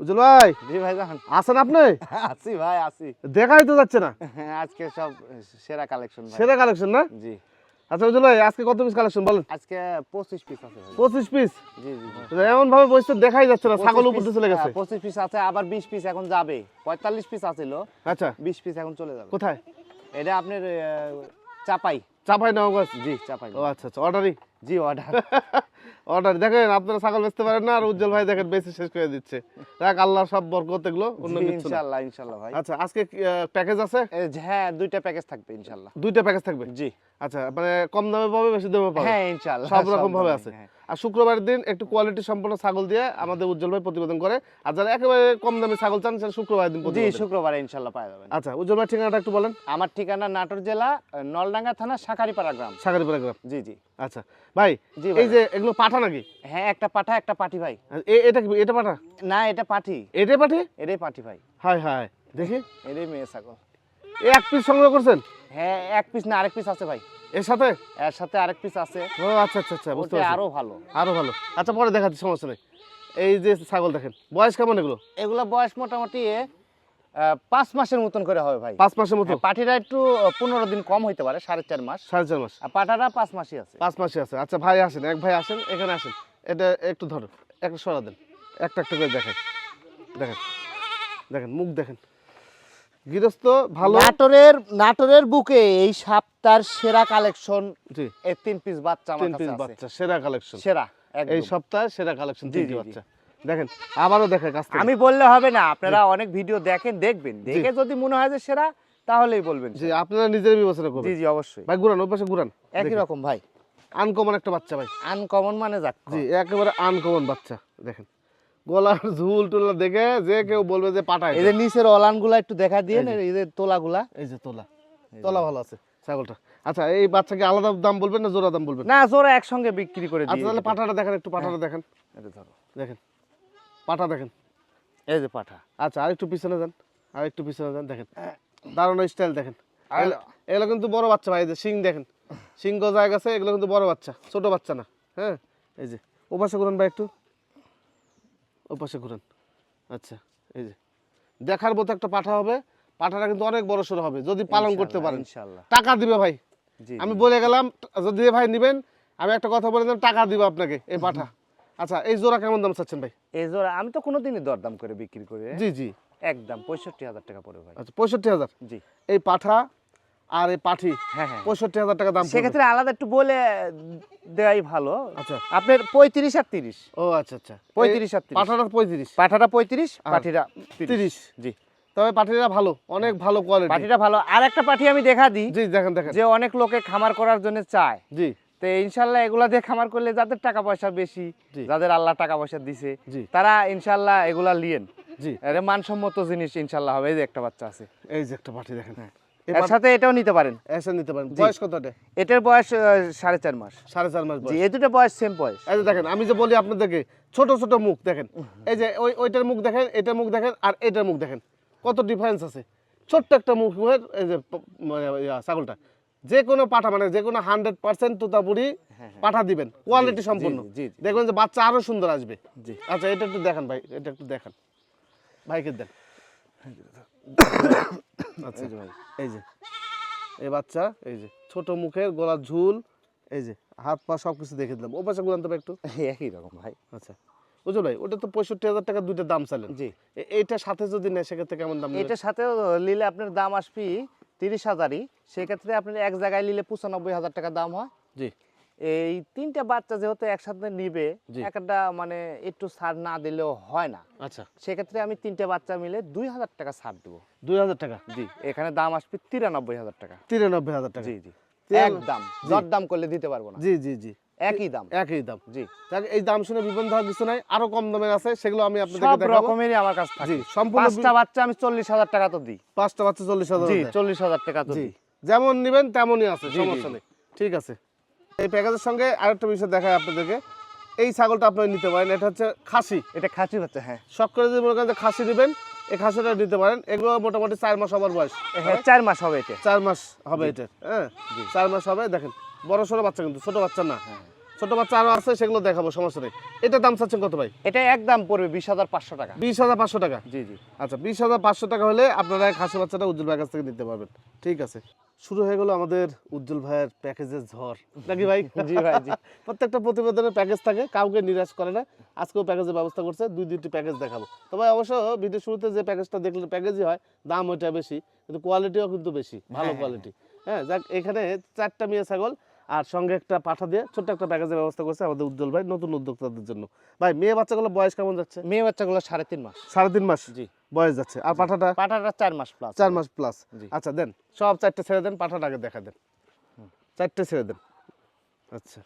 উজ্জ্বল ভাই জি ভাই জান। আছেন আপনি? আছি ভাই আছি। দেখাই তো যাচ্ছে না। আজকে সব সেরা কালেকশন সেরা কালেকশন না? জি। আচ্ছা উজ্জ্বল ভাই আজকে কত পিস কালেকশন বলেন? আজকে পঁচিশ পিস আছে ভাই। পঁচিশ পিস জি জি। এমন ভাবে বসে দেখাই যাচ্ছে না ছাগল 25 উপর চলে গেছে। হ্যাঁ, পঁচিশ পিস আছে আবার বিশ পিস এখন যাবে। পঁয়তাল্লিশ পিস আছিল। আচ্ছা। বিশ পিস এখন চলে যাবে। কোথায়? এটা আপনার চাপাই। চাপাই নবাবগঞ্জ জি চাপাই। ও আচ্ছা আচ্ছা অর্ডারই। জি অর্ডার অর্ডার দেখেন আপনারা ছাগল বেচতে পারেন না আর উজ্জ্বল ভাই দেখেন বেশি শেষ করে দিচ্ছে। দেখ আল্লাহ সব বরকত এগুলো অন্য কিছু না। ইনশাল্লাহ ইনশাল্লাহ ভাই। আচ্ছা আজকে প্যাকেজ আছে? হ্যাঁ দুইটা প্যাকেজ থাকবে ইনশাল্লাহ দুইটা প্যাকেজ থাকবে? জি। আচ্ছা মানে কম দামে পাবে বেশি দামে পাবে? হ্যাঁ ইনশাল্লাহ সব রকম ভাবে আছে। হ্যাঁ। আর শুক্রবার দিন একটু কোয়ালিটি সম্পন্ন ছাগল দিয়ে আমাদের উজ্জ্বল ভাই প্রতিবেদন করে আর যারা একেবারে কম দামে ছাগল চান সেটা শুক্রবার দিন জি শুক্রবারে ইনশাল্লাহ পাওয়া যাবেন আচ্ছা উজ্জ্বল ভাই ঠিকানাটা একটু বলেন। আমার ঠিকানা নাটোর জেলা নলডাঙ্গা থানা শাকারিপাড়া গ্রাম। সাগরীপাড়া গ্রাম। জি জি। আচ্ছা ভাই এই যে এগুলো পাঠা নাকি? হ্যাঁ একটা পাঠা একটা পাঠি ভাই। এটা কি এটা পাঠা? না এটা পাঠি। এটাই পাঠি? এটাই পাঠি ভাই। হাই হাই দেখি। এটাই মেয়ে ছাগল। এক পিস সংগ্রহ করছেন? হ্যাঁ এক পিস না আরেক পিস আছে ভাই। এর সাথে? এর সাথে আরেক পিস আছে। ও আচ্ছা আচ্ছা আচ্ছা বুঝতে পারছি। আরও ভালো। আরও ভালো। আচ্ছা পরে দেখাচ্ছি সমস্যা নেই। এই যে ছাগল দেখেন বয়স কেমন এগুলো? এগুলা বয়স মোটামুটি পাঁচ মাসের মতন করে হবে ভাই। পাঁচ মাসের মতো হ্যাঁ, পাঠিরা একটু পনেরো দিন কম হইতে পারে সাড়ে চার মাস। সাড়ে চার মাস। আর পাঠারা পাঁচ মাসই আছে। পাঁচ মাসে আছে। আচ্ছা ভাই আসেন এক ভাই আসেন এখানে আসেন। এটা একটু ধরো একটা সরা দেন একটা একটা করে দেখেন দেখেন দেখেন মুখ দেখেন। গৃহস্থ ভালো? নাটোরের নাটোরের বুকে এই সপ্তাহের সেরা কালেকশন জি। এই তিন পিস বাচ্চা আমার কাছে আছে। সেরা কালেকশন। সেরা এই এই সপ্তাহে সেরা কালেকশন। বাচ্চা। দেখেন আবারও দেখে থেকে আমি বললে হবে না আপনারা অনেক ভিডিও দেখেন দেখবেন। দেখে যদি মনে হয় যে সেরা তাহলেই বলবেন জি আপনারা নিজের বিবেচনা করবেন। জি জি অবশ্যই। ভাই ঘুরান ওই পাশে ঘুরান। একই রকম ভাই। আনকমন একটা বাচ্চা ভাই। আনকমন মানে যাক। জি একেবারে আনকমন বাচ্চা দেখেন। গলার ঝুল টুলা দেখে যে কেউ বলবে যে পাঠায় এই যে নিচের অলানগুলা একটু দেখা দিয়ে এই যে। তোলাগুলা। এই যে তোলা। তোলা ভালো আছে ছাগলটা। আচ্ছা এই বাচ্চাকে আলাদা দাম বলবেন না জোড়া দাম বলবেন? না জোড়া একসঙ্গে বিক্রি করে দিই আচ্ছা তাহলে পাঠাটা দেখেন একটু পাঠাটা দেখেন। এটা ধরো। দেখেন। পাঠা দেখেন। এই যে পাঠা আচ্ছা আর একটু পিছনে যান আর একটু পিছনে যান দেখেন। দারুণ স্টাইল দেখেন। এগুলো- কিন্তু বড় বাচ্চা ভাই এই যে শিং দেখেন। শিং গজায় গেছে এগুলো কিন্তু বড় বাচ্চা ছোট বাচ্চা না হ্যাঁ? এই যে ও পাশে ঘুরান ভাই একটু। ও পাশে ঘুরান। আচ্ছা এই যে। দেখার মতো একটা পাঠা হবে। পাঠাটা কিন্তু অনেক বড় সড়ো হবে যদি পালন করতে পারেন। ইনশাআল্লাহ টাকা দিবে ভাই। জি আমি বলে গেলাম যদি ভাই নিবেন আমি একটা কথা বলে দিলাম টাকা দিব আপনাকে এই পাঠা। আচ্ছা এই জোড়া কেমন দাম চাচ্ছেন ভাই? এই জোড়া আমি তো কোনোদিনই দরদাম করে বিক্রি করি। জি জি। একদম পঁয়ষট্টি হাজার টাকা পড়ে ভাই। আচ্ছা পঁয়ষট্টি হাজার? জি। এই পাঠা আর এই পাঠি হ্যাঁ হ্যাঁ। পঁয়ষট্টি হাজার টাকা দাম সেক্ষেত্রে আলাদা একটু বলে দেওয়াই ভালো। আচ্ছা। আপনার পঁয়ত্রিশ আর তিরিশ। ও আচ্ছা আচ্ছা। পঁয়ত্রিশ আর। পাঠাটা পঁয়ত্রিশ। পাঠাটা পঁয়ত্রিশ পাঠিরা তিরিশ। তিরিশ। জি। তবে পাঠিটা ভালো অনেক ভালো কোয়ালিটি পাঠিটা ভালো। আর একটা পাঠি আমি দেখা দিই। জি দেখেন দেখেন। যে অনেক লোকে খামার করার জন্য চায়। জি। তো ইনশাল্লাহ এগুলা দিয়ে খামার করলে যাদের টাকা পয়সা বেশি যাদের আল্লাহ টাকা পয়সা দিছে তারা ইনশাল্লাহ এগুলা লিয়েন। জি। এর মানসম্মত জিনিস ইনশাল্লাহ হবে এই যে একটা বাচ্চা আছে। এই যে একটা পাঠি দেখেন। এর সাথে এটাও নিতে পারেন। এসে নিতে পারেন। বয়স এটার বয়স সাড়ে চার মাস। সাড়ে চার মাস জি এই দুটো বয়স সেম বয়স। এই যে দেখেন আমি যে বলি আপনাদেরকে ছোট ছোট মুখ দেখেন। এই যে ওই ওইটার মুখ দেখেন এটার মুখ দেখেন আর এটার মুখ দেখেন। কত ডিফারেন্স আছে। ছোট্ট একটা মুখের এই যে ছাগলটা। যে কোনো পাঠা মানে যে কোনো হান্ড্রেড পার্সেন্ট তোতাপুরি পাঠা দিবেন কোয়ালিটি সম্পূর্ণ হ্যাঁ। দেখবেন যে বাচ্চা আরও সুন্দর আসবে। আচ্ছা এটা একটু দেখান ভাই এটা একটু দেখান। ভাইকে দেন। আচ্ছা। এই যে ভাই। এই যে। এই বাচ্চা এই যে ছোট মুখের গলার ঝুল এই যে হাত পা সব কিছু দেখে দিলাম। ও পাশে তো একটু। একই রকম ভাই। আচ্ছা। বুঝলো ভাই ওটা তো পঁয়ষট্টি হাজার টাকা দুইটা দাম চাইলেন। জি। এ- এইটার সাথে যদি নেয় সেক্ষেত্রে কেমন দাম? এটার সাথেও নিলে আপনার দাম আসবে তিরিশ হাজারই সেক্ষেত্রে আপনি এক জায়গায় নিলে পঁচানব্বই হাজার টাকা দাম হয়। জি। এই তিনটা বাচ্চা যেহেতু একসাথে নিবে একটা মানে একটু ছাড় না দিলেও হয় না। আচ্ছা। সেক্ষেত্রে আমি তিনটা বাচ্চা মিলে দুই হাজার টাকা ছাড় দেবো। দুই হাজার টাকা? জি এখানে দাম আসবে তিরানব্বই হাজার টাকা। তিরানব্বই হাজার টাকা। জি জি। একদম। দর দাম করলে দিতে পারব না। জি জি জি। একই দাম। একই দাম। জি। এই দাম শুনে বিপন্ন হওয়ার কিছু নাই আরও কম দামের আছে সেগুলো আমি সব রকমেরই আমার কাছে জি সম্পূর্ণ পাঁচটা বাচ্চা আমি চল্লিশ হাজার টাকা তো দিই। পাঁচটা বাচ্চা চল্লিশ হাজার জি দেয়। চল্লিশ হাজার টাকা তো দিই। যেমন নেবেন তেমনই আছে সমস্যা নেই। ঠিক আছে। এই প্যাকেজের সঙ্গে আরেকটা বিষয় দেখায় আপনাদেরকে। এই ছাগলটা আপনারা নিতে পারেন এটা হচ্ছে খাসি। এটা খাঁচি বাচ্চা হ্যাঁ। শখ করে যদি মনে করেন যে খাসি নেবেন এই খাসিটা নিতে পারেন। এগুলো মোটামুটি চার মাস হবার বয়স। হ্যাঁ চার মাস হবে এটা। চার মাস হবে এটা হ্যাঁ? চার মাস হবে দেখেন। বড় সড়ো বাচ্চা কিন্তু ছোট বাচ্চা না। ছোট বাচ্চা আরও আছে সেগুলো দেখাবো সমস্যা নেই। এটা দাম চাচ্ছেন কত ভাই? এটা একদম পড়বে বিশ হাজার পাঁচশো টাকা। বিশ হাজার পাঁচশো টাকা? জি জি। আচ্ছা বিশ হাজার পাঁচশো টাকা হলে আপনারা খাসি বাচ্চাটা উজ্জ্বল ভাইয়ের কাছ থেকে নিতে পারবেন। ঠিক আছে। শুরু হয়ে গেল আমাদের উজ্জ্বল ভাইয়ের প্যাকেজের ঝড়। নাকি ভাই? জি ভাই জি। প্রত্যেকটা প্রতিবেদনের প্যাকেজ থাকে কাউকে নিরাশ করে না। আজকেও প্যাকেজের ব্যবস্থা করছে দুই দুইটি প্যাকেজ দেখাবো। তবে অবশ্য ভিডিও শুরুতে যে প্যাকেজটা দেখলে প্যাকেজই হয় দাম ওইটা বেশি কিন্তু কোয়ালিটিও কিন্তু বেশি ভালো হ্যাঁ, কোয়ালিটি হ্যাঁ যাক এখানে চারটা মেয়ে ছাগল আর সঙ্গে একটা পাঠা দিয়ে ছোট্ট একটা প্যাকেজের ব্যবস্থা করছে আমাদের উজ্জ্বল ভাই নতুন উদ্যোক্তাদের জন্য। ভাই মেয়ে বাচ্চাগুলো বয়স কেমন যাচ্ছে? মেয়ে বাচ্চাগুলো সাড়ে তিন মাস। সাড়ে তিন মাস? জি। বয়স যাচ্ছে। আর পাঠাটা? পাঠাটা চার মাস প্লাস চার মাস প্লাস জি। আচ্ছা দেন। সব চারটে ছেড়ে দেন পাঠাটা আগে দেখা দেন। চারটে ছেড়ে দেন। আচ্ছা।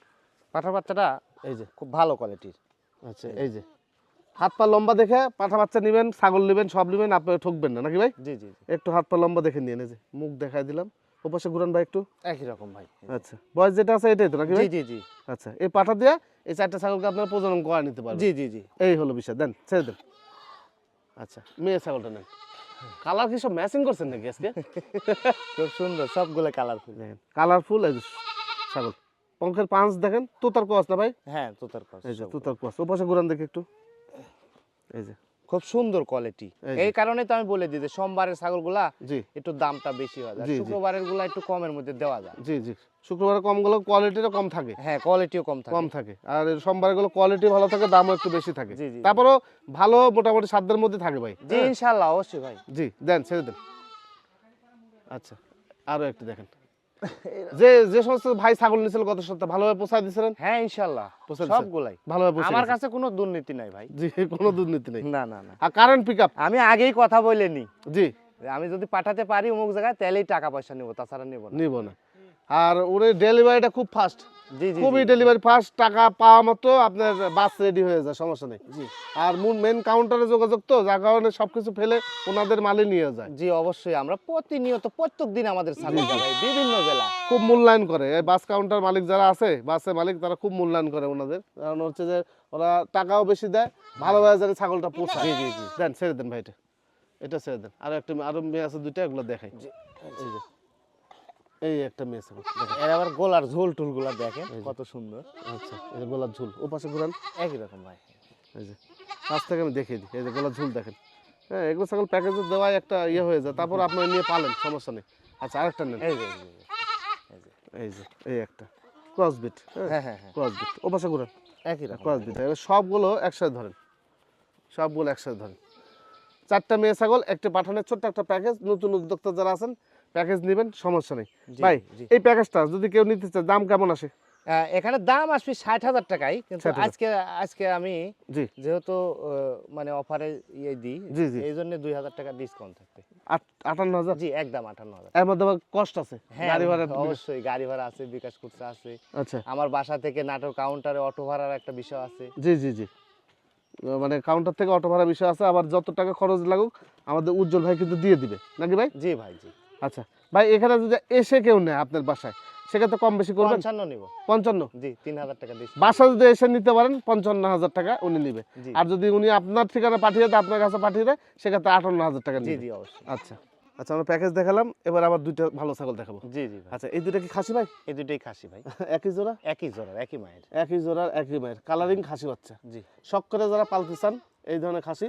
পাঠা বাচ্চাটা এই যে খুব ভালো কোয়ালিটির আচ্ছা এই যে। হাত পা লম্বা দেখে পাঠা বাচ্চা নেবেন ছাগল নেবেন সব নেবেন আপনি ঠকবেন না নাকি ভাই? জি জি জি। একটু হাত পা লম্বা দেখে নিয়ে যে। মুখ দেখাই দিলাম। ওপাশে ঘুরান ভাই একটু। একই রকম ভাই। আচ্ছা বয়স যেটা আছে এটাই তো নাকি জি জি জি। আচ্ছা এই পাঠা দিয়ে এই চারটে ছাগলকে আপনারা প্রজনন করা নিতে পারবেন। জি জি জি। এই হলো বিষয় দেন ছেড়ে দেন। আচ্ছা মেয়ে ছাগলটা নেন। কালার কি সব ম্যাচিং করছেন নাকি আজকে? খুব সুন্দর সবগুলো কালারফুল দেখেন কালারফুল এই ছাগল। পঙ্খের পাঁচ দেখেন তোতার কোয়াস না ভাই? হ্যাঁ তোতার কস এই যে তোতার কোয়াস ওপাশে ঘুরান দেখি একটু। এই যে। খুব সুন্দর কোয়ালিটি এই। কারণে তো আমি বলে দিই যে সোমবারের ছাগলগুলা জি। একটু দামটা বেশি হয়। শুক্রবারেরগুলা একটু কমের মধ্যে দেওয়া যায়। জি জি। শুক্রবারে কমগুলো কোয়ালিটিটা কম থাকে। হ্যাঁ কোয়ালিটিও কম থাকে। কম থাকে। আর এই সোমবারে গুলো কোয়ালিটি ভালো থাকে দামও একটু বেশি থাকে। জি, জি, জি। ভালো মোটামুটি সাধ্যের মধ্যে থাকে ভাই। জি? ইনশাল্লাহ অবশ্যই ভাই। জি দেন ছেড়ে দেন। আচ্ছা আরও একটু দেখেন। যে যে সমস্ত ভাই ছাগল নিয়েছিল গত সপ্তাহে ভালোভাবে পোষায় দিয়েছিলেন? হ্যাঁ দিছে? সবগুলাই। ভালোভাবে পোষায় আমার কাছে কোনো দুর্নীতি নাই ভাই। জি কোনো দুর্নীতি নেই। না না না। আর কারেন্ট পিক আপ আমি আগেই কথা বলে নি জি। আমি যদি পাঠাতে পারি অমুক জায়গায় তাহলেই টাকা পয়সা নিব তাছাড়া নিব না। নিব না। আর ওর ডেলিভারিটা খুব ফাস্ট জি জি খুবই ডেলিভারি ফাস্ট টাকা পাওয়া মতো আপনার বাস রেডি হয়ে যায় সমস্যা নেই। জি। আর মূল মেন কাউন্টারে যোগাযোগ তো যার কারণে সবকিছু ফেলে ওনাদের মালে নিয়ে যায়। জি অবশ্যই। আমরা প্রতিনিয়ত প্রত্যেক দিন আমাদের সার্ভিস ভাই বিভিন্ন জেলা খুব মূল্যায়ন করে। এই বাস কাউন্টার মালিক যারা আছে বাসের মালিক তারা খুব মূল্যায়ন করে ওনাদের। কারণ হচ্ছে যে ওরা টাকাও বেশি দেয় ভালোভাবে যাতে ছাগলটা পোষায়। জি জি জি। দেন ছেড়ে দেন ভাই এটা। এটা ছেড়ে দেন। আর একটা আরও মেয়ে আছে দুইটা এগুলো দেখাই। এই যে। এই একটা দেখেন এর আবার গোলার ঝোল টুলগুলা দেখেন কত সুন্দর। আচ্ছা এই যে গোলাপ ঝুল ও পাশে ঘুরান একই রকম ভাই। এই যে কাছ থেকে আমি দেখিয়ে দিই এই যে গোলাপ ঝোল দেখেন। হ্যাঁ এগুলো ছাগল প্যাকেজে দেওয়াই একটা ইয়ে হয়ে যায় তারপর আপনারা নিয়ে পালেন সমস্যা নেই। আচ্ছা আরেকটা নেন। এই যে এই যে, এই একটা। ক্রস বিট হ্যাঁ? হ্যাঁ হ্যাঁ ক্রস বিট ও পাশে ঘুরান। একই রকম। ক্রস বিট সবগুলো একসাথে ধরেন। সবগুলো একসাথে ধরেন। চারটা মেয়ে ছাগল একটা পাঠানোর ছোট্ট একটা প্যাকেজ। নতুন উদ্যোক্তা যারা আছেন প্যাকেজ নেবেন সমস্যা নেই। ভাই এই প্যাকেজটা যদি কেউ নিতে চায় দাম কেমন আসে? এখানে দাম আসবে ষাট হাজার টাকাই কিন্তু আজকে আজকে আমি যেহেতু মানে অফারে ইয়ে দিই। এই জন্য দুই হাজার টাকা ডিসকাউন্ট থাকবে। আটান্ন হাজার? জি একদম আটান্ন হাজার। এর মধ্যে কষ্ট আছে হ্যাঁ গাড়ি ভাড়া অবশ্যই গাড়ি ভাড়া আছে বিকাশ করতে আছে। আচ্ছা। আমার বাসা থেকে নাটোর কাউন্টারে অটো ভাড়ার একটা বিষয় আছে। জি জি জি। মানে কাউন্টার থেকে অটো ভাড়া বিষয় আছে আবার যত টাকা খরচ লাগুক আমাদের উজ্জ্বল ভাই কিন্তু দিয়ে দিবে। নাকি ভাই? জি ভাই জি। আচ্ছা। ভাই এখানে যদি এসে কেউ নেয় আপনার বাসায় সেক্ষেত্রে কম বেশি করবেন? পঞ্চান্ন নিব। পঞ্চান্ন? জি তিন হাজার টাকা দিচ্ছি। বাসা যদি এসে নিতে পারেন পঞ্চান্ন হাজার টাকা উনি নিবে। আর যদি উনি আপনার ঠিকানা পাঠিয়ে দেয় আপনার কাছে পাঠিয়ে দেয় সেক্ষেত্রে আটান্ন হাজার টাকা জি জি অবশ্যই। আচ্ছা। আচ্ছা আমরা প্যাকেজ দেখালাম এবার আবার দুইটা ভালো ছাগল দেখাবো। জি জি আচ্ছা এই দুইটা কি খাসি ভাই? এই দুটোই খাসি ভাই। একই জোড়া? একই জোড়ার একই মায়ের। একই জোড়ার একই মায়ের। কালারিং খাসি বাচ্চা। জি। শখ করে যারা পালতে চান এই ধরনের খাসি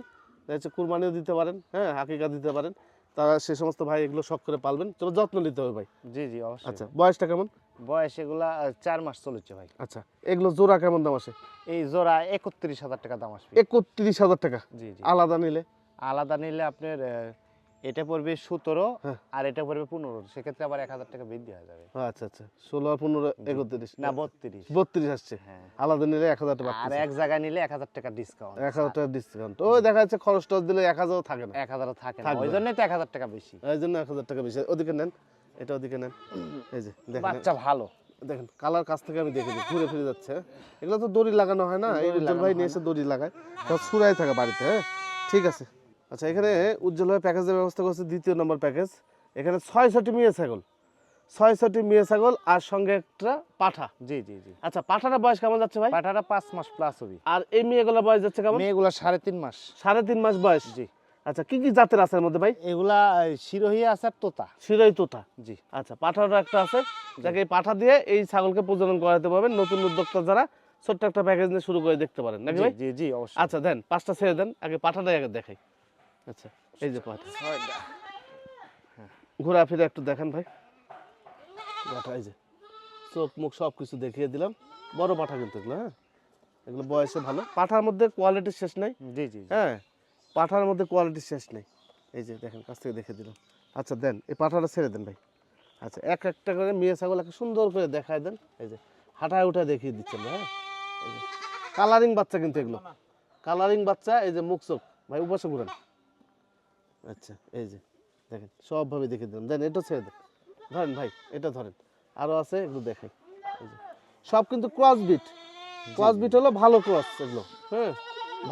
যাচ্ছে কুরবানিও দিতে পারেন হ্যাঁ হাকিকা দিতে পারেন। তারা সে সমস্ত ভাই এগুলো শখ করে পালবেন। তবে যত্ন নিতে হবে ভাই। জি জি অবশ্যই। আচ্ছা বয়সটা কেমন? বয়স এগুলা চার মাস চলেছে ভাই। আচ্ছা এগুলো জোড়া কেমন দাম আসে? এই জোড়া একত্রিশ হাজার টাকা দাম আসবে। একত্রিশ হাজার টাকা। জি জি। আলাদা নিলে? আলাদা নিলে আপনার এটা পড়বে সতেরো হ্যাঁ। আর এটা পড়বে পনেরো। সেক্ষেত্রে আবার এক হাজার টাকা বৃদ্ধি হয়ে যাবে। আচ্ছা আচ্ছা। ষোলো আর পনেরো একত্রিশ। না বত্রিশ। বত্রিশ আসছে। হ্যাঁ। আলাদা নিলে এক হাজার টাকা আর এক জায়গায় নিলে এক হাজার টাকা ডিসকাউন্ট এক হাজার টাকা ডিসকাউন্ট ওই দেখা যাচ্ছে খরচ টরচ দিলে এক হাজারও থাকে না। এক হাজারও থাকে না। ওই জন্যই তো এক হাজার টাকা বেশি। এই জন্য এক হাজার টাকা বেশি। ওদিকে নেন। এটা ওদিকে নেন। এই যে দেখেন। বাচ্চা ভালো। দেখেন কালার কাছ থেকে আমি দেখে দিই ঘুরে ফিরে যাচ্ছে। এগুলো তো দড়ি লাগানো হয় না? এই ভাই নিয়ে এসে দড়ি লাগায়। সব সুরাই থাকে বাড়িতে হ্যাঁ? ঠিক আছে। আচ্ছা এখানে উজ্জ্বল ভাই প্যাকেজের ব্যবস্থা করছে দ্বিতীয় নম্বর প্যাকেজ এখানে ছয়শটি মেয়ে ছাগল। ছয়শটি মেয়ে ছাগল আর সঙ্গে একটা পাঠা। জি জি জি। আচ্ছা পাঠাটা বয়স কেমন যাচ্ছে ভাই? পাঠাটা পাঁচ মাস প্লাস হবে। আর এই মেয়েগুলোর বয়স যাচ্ছে কেমন? মেয়েগুলা সাড়ে তিন মাস। সাড়ে তিন মাস বয়স? জি। আচ্ছা কি কি জাতের আছে এর মধ্যে ভাই? এগুলা শিরোহী আছে আর তোতা। শিরাই তোতা। জি। আচ্ছা পাঠারও একটা আছে। যাকে এই পাঠা দিয়ে এই ছাগলকে প্রজনন করাতে পারবেন। নতুন উদ্যোক্তা যারা ছোট্ট একটা প্যাকেজ নিয়ে শুরু করে দেখতে পারেন। নাকি ভাই? জি জি অবশ্যই। আচ্ছা দেন পাঁচটা ছেড়ে দেন। আগে পাঠাটাই আগে দেখাই। আচ্ছা এই যে পাঠা ঘোরা ফিরে একটু দেখেন ভাই। পাঠা এই যে। চোখ মুখ সব কিছু দেখিয়ে দিলাম। বড় পাঠা কিন্তু এগুলো হ্যাঁ? এগুলো বয়সে ভালো। পাঠার মধ্যে কোয়ালিটি শেষ নাই? জি জি। হ্যাঁ? পাঠার মধ্যে কোয়ালিটি শেষ নেই। এই যে দেখেন কাছ থেকে দেখে দিলাম। আচ্ছা দেন এই পাঠাটা ছেড়ে দেন ভাই। আচ্ছা এক একটা করে মেয়ে ছাগলকে সুন্দর করে দেখায় দেন। এই যে হাঁটায় উঠায় দেখিয়ে দিচ্ছেন হ্যাঁ? এই যে কালারিং বাচ্চা কিন্তু এগুলো। কালারিং বাচ্চা এই যে মুখ চোখ। ভাই উপাসে ঘুরেন। আচ্ছা এই যে দেখেন সবভাবে দেখে দিলাম। দেন এটা ছেড়ে দেন। ধরেন ভাই এটা ধরেন। আরও আছে এগুলো দেখাই। এই যে সব কিন্তু ক্রস বিট ক্রস বিট হলো ভালো ক্রস এগুলো হ্যাঁ?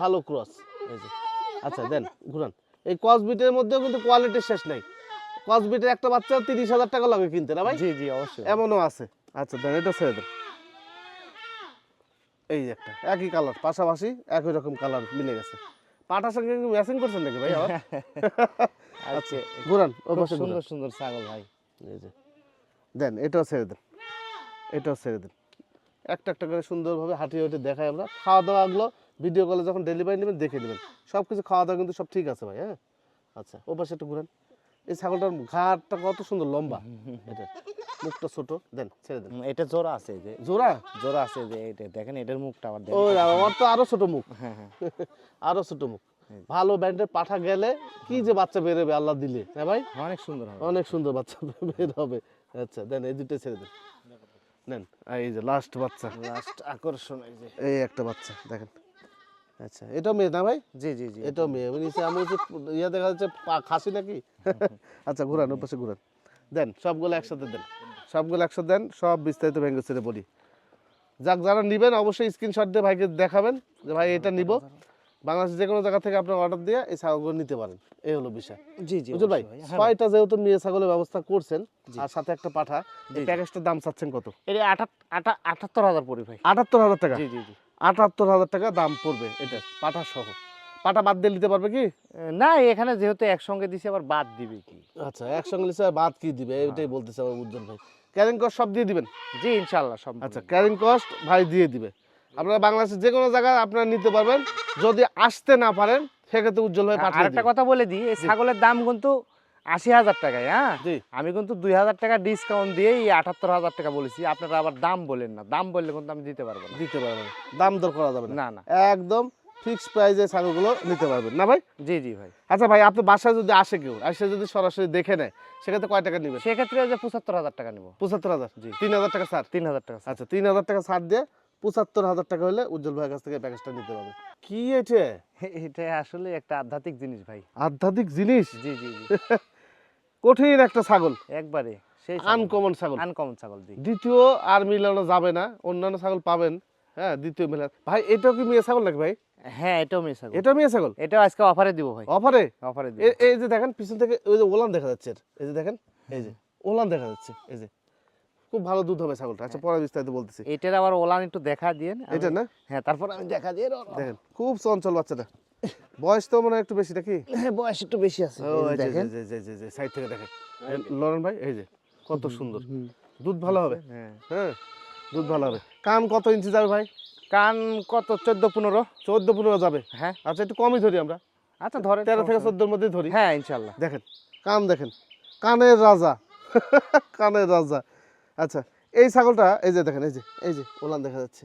ভালো ক্রস এই যে আচ্ছা দেন ঘুরান। এই ক্রস বিটের মধ্যেও কিন্তু কোয়ালিটি শেষ নাই। ক্রস বিটের একটা বাচ্চা তিরিশ হাজার টাকা লাগে কিনতে না ভাই? জি জি অবশ্যই। এমনও আছে। আচ্ছা দেন এটা ছেড়ে দেন। এই যে একটা একই কালার পাশাপাশি একই রকম কালার মিলে গেছে। পাটার সঙ্গে ম্যাচিং করছেন নাকি ভাই আচ্ছা ঘুরান সুন্দর সুন্দর ছাগল ভাই। দেন এটাও ছেড়ে দেন। এটাও ছেড়ে দেন। একটা একটা করে সুন্দরভাবে হাঁটিয়ে হাঁটিয়ে দেখাই আমরা। খাওয়া দাওয়াগুলো ভিডিও কলে যখন ডেলিভারি নেবেন দেখে নেবেন। সব কিছু খাওয়া দাওয়া কিন্তু সব ঠিক আছে ভাই হ্যাঁ? আচ্ছা ও পাশে একটু ঘুরান। এই ছাগলটার ঘাটটা কত সুন্দর লম্বা। এটা মুখটা ছোট দেন ছেড়ে দেন। এটা জোড়া আছে যে। জোড়া? জোড়া আছে যে এটা দেখেন এটার মুখটা আবার দেখেন। আমার তো আরও ছোট মুখ। হ্যাঁ হ্যাঁ। আরও ছোট মুখ। ভালো ব্যান্ডের পাঠা গেলে কি যে বাচ্চা বেরোবে আল্লাহ দিলে। হ্যাঁ ভাই? অনেক সুন্দর হবে। অনেক সুন্দর বাচ্চা বের হবে। আচ্ছা দেন এই দুটো ছেড়ে দেন। নেন এই যে লাস্ট বাচ্চা। লাস্ট আকর্ষণ এই যে। এই একটা বাচ্চা দেখেন। আচ্ছা এটাও মেয়ে না ভাই? জি জি জি এটাও মেয়ে মানে নিচে আমি হচ্ছে ইয়ে দেখা যাচ্ছে খাসি নাকি? আচ্ছা ঘুরান ওপাশে ঘুরান। দেন সবগুলো একসাথে দেন। সবগুলো একসাথে দেন সব বিস্তারিত ভেঙে ছেড়ে বলি। যাক যারা নেবেন অবশ্যই স্ক্রিনশট দিয়ে ভাইকে দেখাবেন যে ভাই এটা নিব। বাংলাদেশের যে কোনো জায়গা থেকে আপনার অর্ডার দিয়ে এই ছাগলগুলো নিতে পারেন। এই হলো বিষয়। জি জি বুঝলেন ভাই? হ্যাঁ। ছয়টা যেহেতু মেয়ে ছাগলের ব্যবস্থা করছেন আর সাথে একটা পাঠা এই প্যাকেজটার দাম চাচ্ছেন কত? এটা আটা আটা আটাত্তর হাজার পড়ি ভাই। আটাত্তর হাজার টাকা? জি জি জি। আটাত্তর হাজার টাকা দাম পড়বে এটা পাঠা সহ। পাটা বাদ দিয়ে নিতে পারবে কি? না এখানে যেহেতু একসঙ্গে দিছি আবার বাদ দিবে কি? আচ্ছা একসঙ্গে নিচে বাদ কি দিবে? এটাই বলতেছে আমার উজ্জ্বল ভাই। ক্যারিং কস্ট সব দিয়ে দিবেন? জি ইনশাল্লাহ সব আচ্ছা ক্যারিং কস্ট ভাই দিয়ে দিবে। আপনারা বাংলাদেশের যে কোনো জায়গায় আপনারা নিতে পারবেন। যদি আসতে না পারেন সেক্ষেত্রে উজ্জ্বল ভাই পাঠিয়ে একটা কথা বলে দিই এই ছাগলের দাম কিন্তু আশি হাজার টাকায় হ্যাঁ? জি। আমি কিন্তু দুই হাজার টাকা ডিসকাউন্ট দিয়ে এই আটাত্তর হাজার টাকা বলেছি। আপনারা আবার দাম বলেন না। দাম বললে কিন্তু আমি দিতে পারব না। দিতে পারবেন দাম দর করা যাবে না। না একদম ফিক্স প্রাইসে ছাগলগুলো নিতে পারবেন। না ভাই? জি জি ভাই। আচ্ছা ভাই আপনার বাসায় যদি আসে কেউ আসে যদি সরাসরি দেখে নেয় সেক্ষেত্রে কয় টাকা নেবেন? সেক্ষেত্রে যে পঁচাত্তর হাজার টাকা নেব। পঁচাত্তর হাজার? জি। তিন হাজার টাকা ছাড়। তিন হাজার টাকা আচ্ছা তিন হাজার টাকা ছাড় দিয়ে পঁচাত্তর হাজার টাকা হলে উজ্জ্বল ভাইয়ের কাছ থেকে প্যাকেজটা নিতে পারবে কি এটা? এটা আসলে একটা আধ্যাত্মিক জিনিস ভাই। আধ্যাত্মিক জিনিস? জি জি জি। কঠিন একটা ছাগল। একবারে সেই আনকমন ছাগল। আনকমন ছাগল দ্বিতীয় আর মিলানো যাবে না অন্যান্য ছাগল পাবেন হ্যাঁ দ্বিতীয় মিলা। ভাই এটাও কি মেয়ে ছাগল নাকি ভাই? হ্যাঁ এটাও মেয়ে ছাগল। এটাও মেয়ে ছাগল? এটাও আজকে অফারে দিব ভাই। অফারে অফারে দিব। এই যে দেখেন পিছন থেকে ওই যে ওলান দেখা যাচ্ছে। এই যে দেখেন এই যে ওলান দেখা যাচ্ছে এই যে। খুব ভালো দুধ হবে ছাগলটা। আচ্ছা পরে বিস্তারিত বলতেছি। এটার আবার ওলান একটু দেখা দিয়ে এটা না? হ্যাঁ তারপর আমি দেখা দিয়ে দেখেন খুব চঞ্চল বাচ্চাটা। বয়স তো মনে একটু বেশি নাকি? হ্যাঁ বয়স একটু বেশি আছে। দেখেন। সাইড থেকে দেখেন। লরেন ভাই এই যে কত সুন্দর। দুধ ভালো হবে? হ্যাঁ। হ্যাঁ দুধ ভালো হবে। কান কত ইঞ্চি যাবে ভাই? কান কত? চোদ্দ পনেরো। চোদ্দ পনেরো যাবে? হ্যাঁ। আচ্ছা একটু কমই ধরি আমরা। আচ্ছা ধরে তেরো থেকে চোদ্দোর মধ্যে ধরি। হ্যাঁ ইনশাল্লাহ। দেখেন কান দেখেন। কানের রাজা। কানের রাজা। আচ্ছা এই ছাগলটা এই যে দেখেন এই যে এই যে ওলান দেখা যাচ্ছে।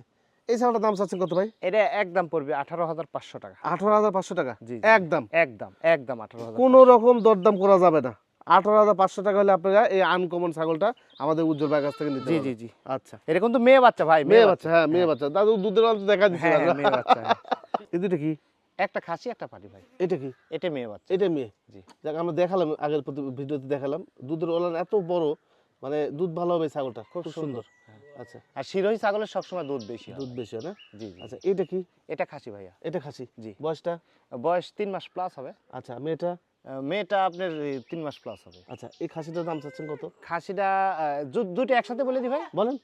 এই ছাগলটার দাম চাচ্ছেন কত ভাই? এটা একদম পড়বে আঠারো হাজার পাঁচশো টাকা। আঠারো হাজার পাঁচশো টাকা? জি। একদম? একদম একদম আঠারো হাজার কোনো রকম দরদাম করা যাবে না। আঠারো হাজার পাঁচশো টাকা হলে আপনারা এই আনকমন ছাগলটা আমাদের উজ্জ্বল ভাইয়ের কাছ থেকে নিতে জি জি জি। আচ্ছা। এটা কিন্তু মেয়ে বাচ্চা ভাই মেয়ে বাচ্চা। হ্যাঁ মেয়ে বাচ্চা। দাদু দুধের দেখা দিচ্ছে হ্যাঁ হ্যাঁ, মেয়ে বাচ্চা হ্যাঁ। এই দুটো কি? একটা খাসি একটা পাটি ভাই। এটা কি? এটা মেয়ে বাচ্চা। এটা মেয়ে? জি। যাক আমরা দেখালাম আগের প্রতি- ভিডিওতে দেখালাম। দুধের ওলান এত বড় মানে দুধ ভালো হবে ছাগলটা। খুব সুন্দর। আচ্ছা। আর শিরোহী ছাগলের সবসময় দুধ বেশি দুধ বেশি না? জি আচ্ছা এটা কি? এটা খাসি ভাইয়া। এটা খাসি? জি। বয়সটা? বয়স তিন মাস প্লাস হবে। আচ্ছা মেয়েটা? মেয়েটা আপনার তিন মাস প্লাস হবে। আচ্ছা এই খাসিটার দাম চাচ্ছেন কত? খাসিটা দুটো একসাথে বলে দি ভাই? বলেন।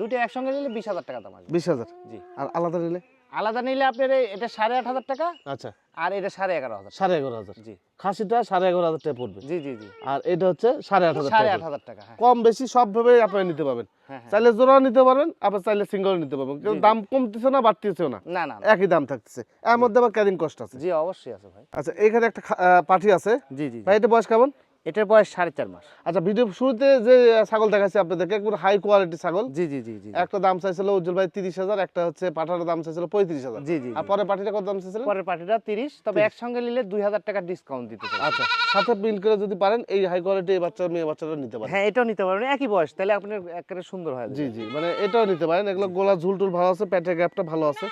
দুটো একসঙ্গে নিলে বিশ হাজার টাকা দাম আসবে। বিশ হাজার? জি। আর আলাদা নিলে? আলাদা নিলে আপনার এটা সাড়ে আট হাজার টাকা আচ্ছা। আর এটা সাড়ে এগারো হাজার। সাড়ে এগারো হাজার। জি। খাসিটা সাড়ে এগারো হাজার টাকা পড়বে। জি জি জি। আর এটা হচ্ছে সাড়ে আট হাজার সাড়ে আট হাজার টাকা হ্যাঁ। কম বেশি সবভাবে আপনারা নিতে পারবেন। হ্যাঁ, হ্যাঁ। চাইলে জোড়াও নিতে পারবেন আবার চাইলে সিঙ্গেল নিতে পারবেন। কিন্তু। দাম কমতেছে না বাড়তেছেও না। না না। একই দাম থাকতেছে। এর মধ্যে আবার ক্যারিং কষ্ট আছে। জি অবশ্যই আছে ভাই। আচ্ছা এখানে একটা পাঠি আছে। জি জি। ভাই এটা বয়স কেমন? এটার বয়স সাড়ে চার মাস। আচ্ছা ভিডিও শুরুতে যে ছাগল দেখাচ্ছি আপনাদেরকে একবার হাই কোয়ালিটি ছাগল। জি জি জি জি একটা দাম চাইছিল উজ্জ্বল ভাই তিরিশ হাজার একটা হচ্ছে পাঠার দাম চাইছিল পঁয়ত্রিশ হাজার। জি জি আর পরে পাঠিটা কত দাম চাইছিল? পরের পার্টিটা তিরিশ তবে একসঙ্গে নিলে দুই হাজার টাকা ডিসকাউন্ট দিতে আচ্ছা সাথে বিল করে যদি পারেন এই হাই কোয়ালিটি এই বাচ্চা মেয়ে বাচ্চাটা নিতে পারেন। হ্যাঁ এটাও নিতে পারেন একই বয়স তাহলে আপনার একেবারে সুন্দর হয় জি জি মানে এটাও নিতে পারেন এগুলো গোলা ঝুল টুল ভালো আছে পেটের গ্যাপটা ভালো আছে।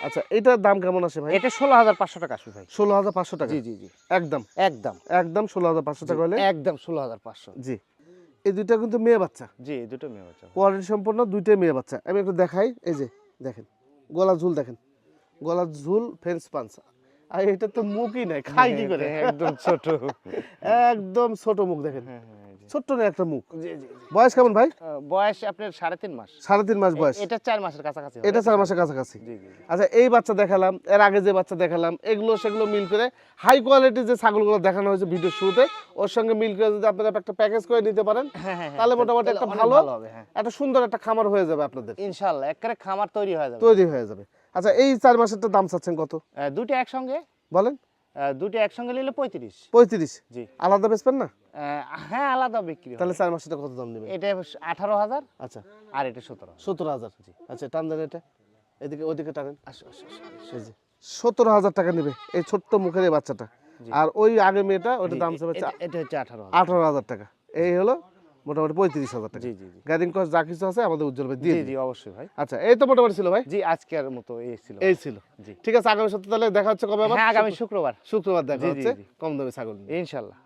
আচ্ছা এটার দাম কেমন আছে ভাই? এটা ষোলো হাজার পাঁচশো টাকা আসবে ভাই। ষোলো হাজার পাঁচশো টাকা? জি জি জি। একদম? একদম। একদম ষোলো হাজার পাঁচশো টাকা হলে? একদম ষোলো হাজার পাঁচশো। জি। এই দুইটা কিন্তু মেয়ে বাচ্চা? জি এই দুটো মেয়ে বাচ্চা। কোয়ালিটি সম্পন্ন দুইটাই মেয়ে বাচ্চা। আমি একটু দেখাই এই যে দেখেন গলা ঝুল দেখেন। গলা ঝুল ফেন্স পাঞ্চ আর এটা তো মুখই নাই খাই কি করে? একদম ছোট একদম ছোট মুখ দেখেন। হ্যাঁ, হ্যাঁ। ছোট্ট একটা মুখ। বয়স কেমন ভাই? বয়স আপনার সাড়ে তিন মাস। সাড়ে তিন মাস বয়স। এটা চার মাসের কাছাকাছি এটা চার মাসের কাছাকাছি। আচ্ছা এই বাচ্চা দেখালাম এর আগে যে বাচ্চা দেখালাম এগুলো সেগুলো মিল করে হাই কোয়ালিটির যে ছাগলগুলো দেখানো হয়েছে ভিডিও শুরুতে ওর সঙ্গে মিল করে যদি আপনারা একটা প্যাকেজ করে নিতে পারেন হ্যাঁ, হ্যাঁ, হ্যাঁ, তাহলে মোটামুটি একটা ভালো একটা সুন্দর একটা খামার হয়ে যাবে আপনাদের। ইনশাল্লাহ একবারে খামার তৈরি হয়ে যাবে। তৈরি হয়ে যাবে। আচ্ছা এই চার মাসেরটা দাম চাচ্ছেন কত? দুটো একসঙ্গে? বলেন। দুটো একসঙ্গে নিলে পঁয়ত্রিশ। পঁয়ত্রিশ? জি। আলাদা বেচবেন না? হ্যাঁ আলাদা বিক্রি তাহলে চার মাসেরটা কত দাম নেবেন এটা আঠারো হাজার। আচ্ছা। আর এটা সতেরো সতেরো হাজার? জি। আচ্ছা টান দেন এটা। এদিকে ওদিকে টানেন। আসো আসো যে সতেরো হাজার টাকা নেবে এই ছোট্ট মুখের এই বাচ্চাটা। আর ওই আগে মেয়েটা ওইটা দাম চাবে এটা হচ্ছে আঠারো আঠারো হাজার টাকা। এই হলো মোটামুটি পঁয়ত্রিশ হাজার টাকা। জি জি গাইডিং কস্ট যা কিছু আছে আমাদের উজ্জ্বল ভাই দিয়ে জি অবশ্যই ভাই। আচ্ছা এই তো মোটামুটি ছিল ভাই? জি আজকের মতো এই ছিল। এই ছিল। জি। ঠিক আছে আগামী সপ্তাহে তাহলে দেখা হচ্ছে কবে আবার? হ্যাঁ আগামী শুক্রবার। শুক্রবার দেখা হচ্ছে। কম দামে ছাগল ইনশাল্লাহ।